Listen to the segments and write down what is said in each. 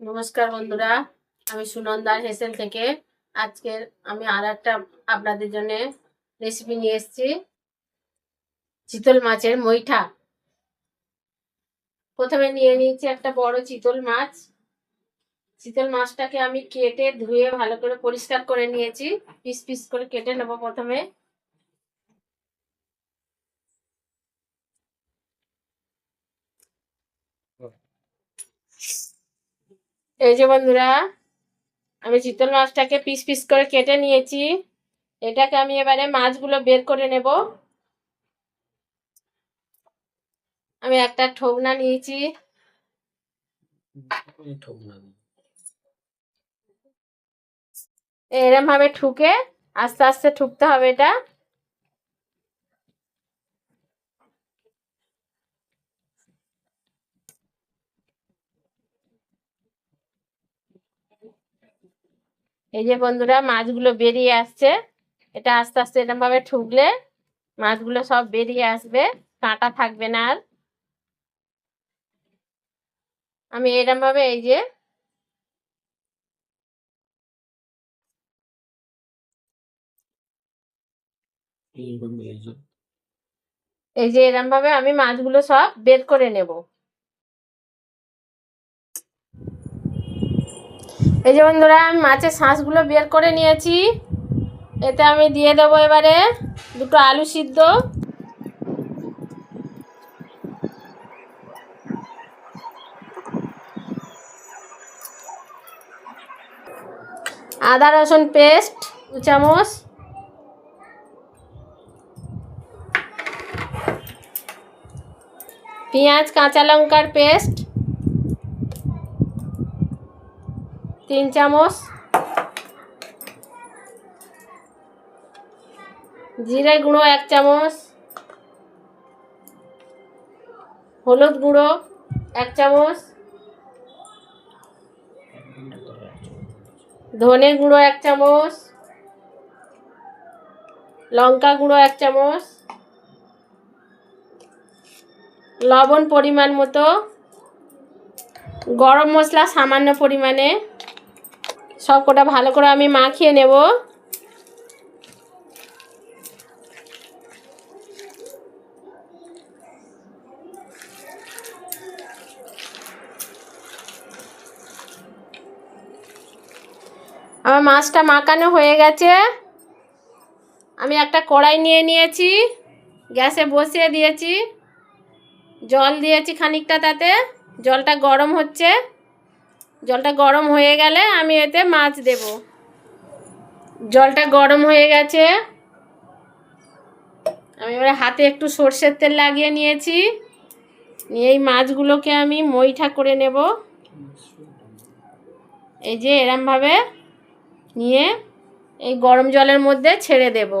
নমস্কার বন্ধুরা, আমি সুনন্দা হেসেল থেকে। আজকের আমি আর একটা আপনাদের জন্য রেসিপি নিয়ে এসেছি। চিতল মাছের মইঠা প্রথমে নিয়ে নিয়েছি একটা বড় চিতল মাছ। চিতল মাছটাকে আমি কেটে ধুয়ে ভালো করে পরিষ্কার করে নিয়েছি। পিস পিস করে কেটে নেব প্রথমে। এই যে বন্ধুরা আমি চিতল মাছটাকে পিস পিস করে কেটে নিয়েছি। এটাকে আমি এবারে মাছগুলো বের করে নেব। আমি একটা ঠোকনা নিয়েছি। এরম ভাবে ঠুকে আস্তে আস্তে ঠুকতে হবে এটা। এই যে বন্ধুরা মাছগুলো বেরিয়ে আসছে। এটা আস্তে আস্তে এরকম ভাবে ঠুকলে মাছগুলো সব বেরিয়ে আসবে কাঁটা থাকবে না আর। আমি এরকম ভাবে এই যে এই যে। এরকম ভাবে আমি মাছগুলো সব বের করে নেব। এই যে বন্ধুরা, আমি মাছের শাঁসগুলো বের করে নিয়েছি। এতে আমি দিয়ে দেবো এবারে দুটো আলু সিদ্ধ। আদা, রসুন পেস্ট, দু চামচ। পেঁয়াজ, কাঁচা লঙ্কার পেস্ট। তিন চামচ। জিরে গুঁড়ো এক চামচ। হলুদ গুঁড়ো এক চামচ। ধনে গুঁড়ো এক চামচ। লঙ্কা গুঁড়ো এক চামচ। লবণ পরিমাণ মতো। গরম মশলা সামান্য পরিমাণে। সব কটা ভালো করে আমি মাখিয়ে নেব। আমার মাছটা মাখানো হয়ে গেছে। আমি একটা কড়াই নিয়ে নিয়েছি, গ্যাসে বসিয়ে দিয়েছি। জল দিয়েছি খানিকটা তাতে, জলটা গরম হচ্ছে। জলটা গরম হয়ে গেলে আমি এতে মাছ দেব। জলটা গরম হয়ে গেছে। আমি এবারে হাতে একটু সর্ষের তেল লাগিয়ে নিয়েছি। নিয়ে এই মাছগুলোকে আমি মইঠা করে নেব। এই যে এরমভাবে নিয়ে এই গরম জলের মধ্যে ছেড়ে দেব।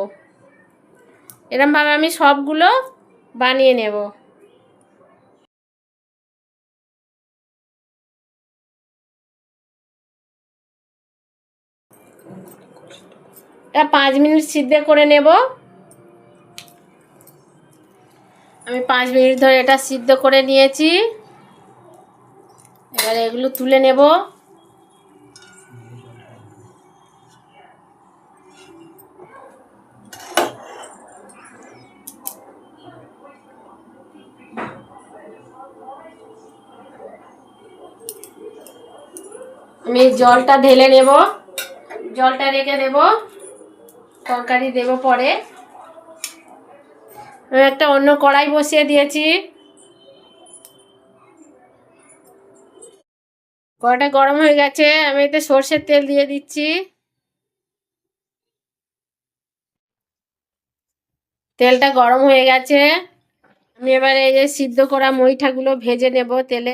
এরমভাবে আমি সবগুলো বানিয়ে নেব। এটা পাঁচ মিনিট সিদ্ধ করে নেব। আমি পাঁচ মিনিট ধরে এটা সিদ্ধ করে নিয়েছি। এবারে এগুলো তুলে নেব। আমি জলটা ঢেলে নেব। জলটা রেখে দেব। তরকারি দেব পরে। একটা অন্য কড়াই বসিয়ে দিয়েছি। কড়াটা গরম হয়ে গেছে, আমি এতে সর্ষের তেল দিয়ে দিচ্ছি। তেলটা গরম হয়ে গেছে। আমি এবারে এই যে সিদ্ধ করা মইঠাগুলো ভেজে নেব তেলে।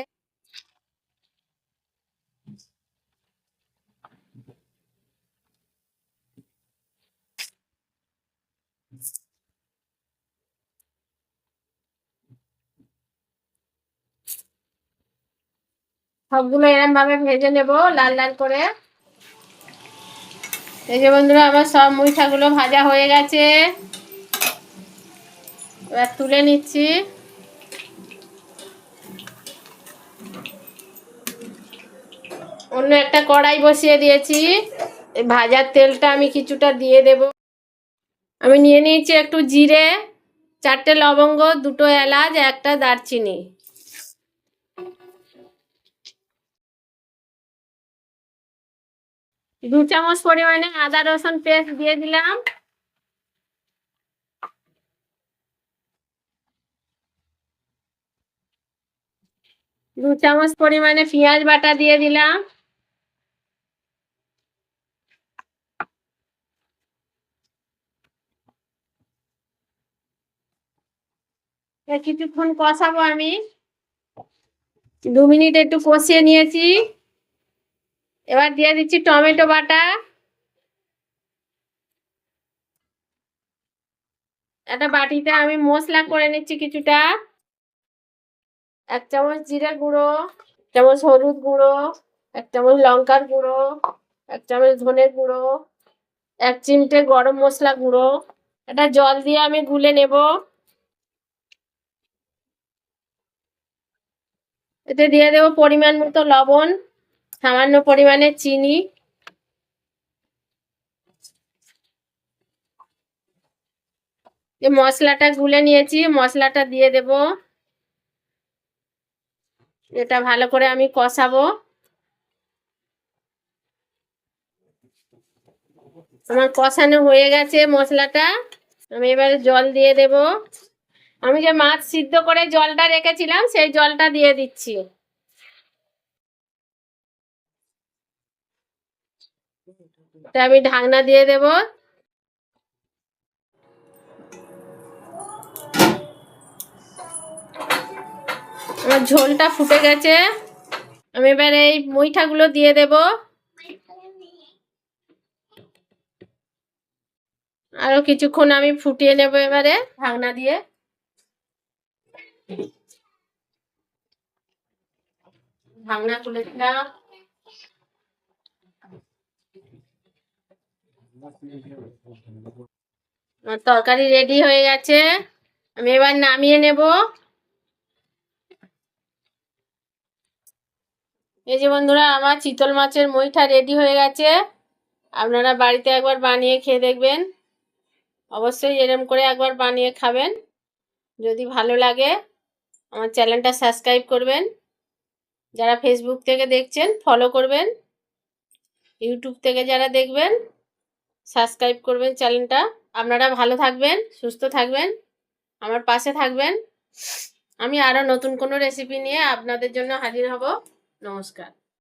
সবগুলো এরম ভাবে ভেজে নেব, লাল লাল করে। এই যে বন্ধুরা, আমার সব মুইঠাগুলো ভাজা হয়ে গেছে। এবার তুলে নিচ্ছি। অন্য একটা কড়াই বসিয়ে দিয়েছি। ভাজার তেলটা আমি কিছুটা দিয়ে দেব। আমি নিয়ে নিয়েছি একটু জিরে, চারটে লবঙ্গ, দুটো এলাচ, একটা দারচিনি। দু চামচ পরিমাণে আদা রসুন পেস্ট দিয়ে দিলাম। দু চামচ পরিমাণে পেঁয়াজ বাটা দিয়ে দিলাম। কিছুক্ষণ কষাবো আমি। দু মিনিট একটু কষিয়ে নিয়েছি। এবার দিয়ে দিচ্ছি টমেটো বাটা। একটা বাটিতে আমি মশলা করে নিচ্ছি কিছুটা। এক চামচ জিরে গুঁড়ো, এক চামচ হলুদ গুঁড়ো, এক চামচ লঙ্কার গুঁড়ো, এক চামচ ধনের গুঁড়ো, এক চিমটে গরম মশলা গুঁড়ো। এটা জল দিয়ে আমি গুলে নেব। এতে দিয়ে দেবো পরিমাণ মতো লবণ। সামান্য পরিমাণে চিনি। মশলাটা গুলে নিয়েছি, মশলাটা দিয়ে দেব। এটা ভালো করে আমি কষাবো। আমার কষানো হয়ে গেছে মশলাটা। আমি এবারে জল দিয়ে দেব। আমি যে মাছ সিদ্ধ করে জলটা রেখেছিলাম, সেই জলটা দিয়ে দিচ্ছি। আমি ঢাকনা দিয়ে দেব। আমার ঝোলটা ফুটে গেছে। আমি এবার এই মুইঠাগুলো দিয়ে দেব। আরও কিছুক্ষণ আমি ফুটিয়ে নেব এবারে ঢাকনা দিয়ে। ঢাকনা খুলে দিলাম তরকারি রেডি হয়ে গেছে। আমি এবার নামিয়ে নেব। এই যে বন্ধুরা, আমার চিতল মাছের মইটা রেডি হয়ে গেছে। আপনারা বাড়িতে একবার বানিয়ে খেয়ে দেখবেন। অবশ্যই এরম করে একবার বানিয়ে খাবেন। যদি ভালো লাগে, আমার চ্যানেলটা সাবস্ক্রাইব করবেন। যারা ফেসবুক থেকে দেখছেন ফলো করবেন। ইউটিউব থেকে যারা দেখবেন সাবস্ক্রাইব করবেন চ্যানেলটা। আপনারা ভালো থাকবেন, সুস্থ থাকবেন, আমার পাশে থাকবেন। আমি আরও নতুন কোনো রেসিপি নিয়ে আপনাদের জন্য হাজির হব। নমস্কার।